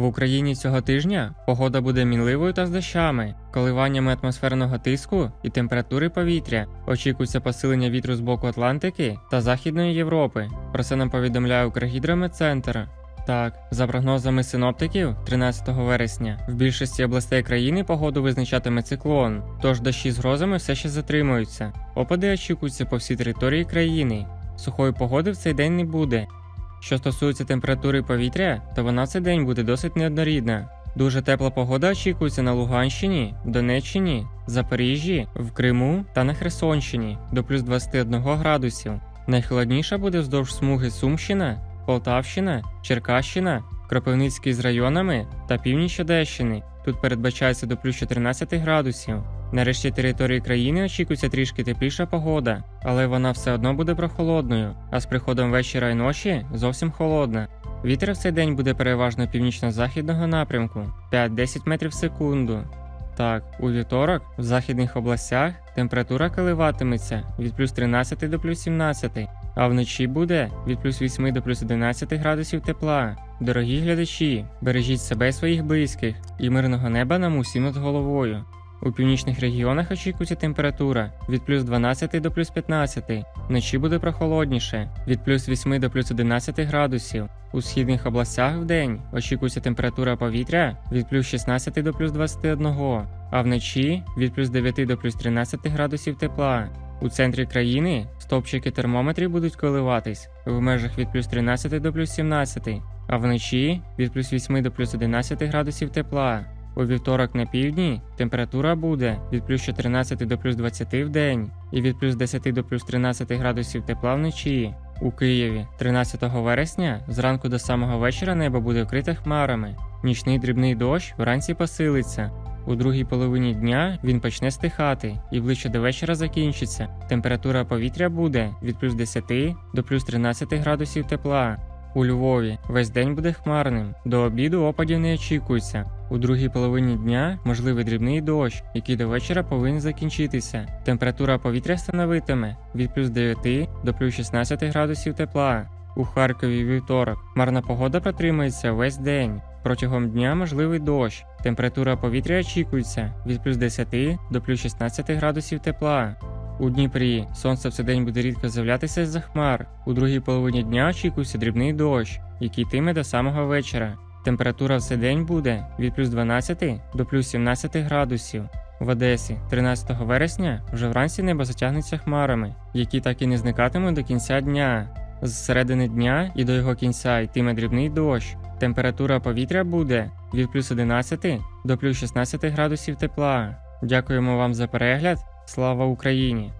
В Україні цього тижня погода буде мінливою та з дощами, коливаннями атмосферного тиску і температури повітря. Очікується посилення вітру з боку Атлантики та Західної Європи. Про це нам повідомляє Укргідрометцентр. Так, за прогнозами синоптиків, 13 вересня в більшості областей країни погоду визначатиме циклон, тож дощі з грозами все ще затримуються. Опади очікуються по всій території країни. Сухої погоди в цей день не буде. Що стосується температури повітря, то вона цей день буде досить неоднорідна. Дуже тепла погода очікується на Луганщині, Донеччині, Запоріжжі, в Криму та на Херсонщині до плюс 21 градусів. Найхолодніша буде вздовж смуги Сумщина, Полтавщина, Черкащина, Кропивницький з районами та північ Одещини. Тут передбачається до плюс 14 градусів. Нарешті території країни очікується трішки тепліша погода, але вона все одно буде прохолодною, а з приходом вечора і ночі зовсім холодна. Вітер в цей день буде переважно північно-західного напрямку 5-10 метрів в секунду. Так, у вівторок в західних областях температура коливатиметься від плюс 13 до плюс 17, а вночі буде від плюс 8 до плюс 11 градусів тепла. Дорогі глядачі, бережіть себе і своїх близьких і мирного неба нам усім над головою. У північних регіонах очікується температура від плюс 12 до плюс 15, вночі буде прохолодніше від плюс 8 до плюс 11 градусів. У східних областях в день очікується температура повітря від плюс 16 до плюс 21, а вночі від плюс 9 до плюс 13 градусів тепла. У центрі країни стовпчики термометрів будуть коливатись в межах від плюс 13 до плюс 17, а вночі від плюс 8 до плюс 11 градусів тепла. У вівторок на півдні температура буде від плюс 14 до плюс 20 в день і від плюс 10 до плюс 13 градусів тепла вночі. У Києві 13 вересня зранку до самого вечора небо буде вкрите хмарами. Нічний дрібний дощ вранці посилиться. У другій половині дня він почне стихати і ближче до вечора закінчиться. Температура повітря буде від плюс 10 до плюс 13 градусів тепла. У Львові весь день буде хмарним. До обіду опадів не очікується. У другій половині дня можливий дрібний дощ, який до вечора повинен закінчитися. Температура повітря становитиме від плюс 9 до плюс 16 градусів тепла. У Харкові вівторок хмарна погода протримається весь день. Протягом дня можливий дощ. Температура повітря очікується від плюс 10 до плюс 16 градусів тепла. У Дніпрі сонце в цей день буде рідко з'являтися з-за хмар. У другій половині дня очікується дрібний дощ, який йтиме до самого вечора. Температура в цей день буде від плюс 12 до плюс 17 градусів. В Одесі 13 вересня вже вранці небо затягнеться хмарами, які так і не зникатимуть до кінця дня. З середини дня і до його кінця йтиме дрібний дощ. Температура повітря буде від плюс 11 до плюс 16 градусів тепла. Дякуємо вам за перегляд. Слава Україні!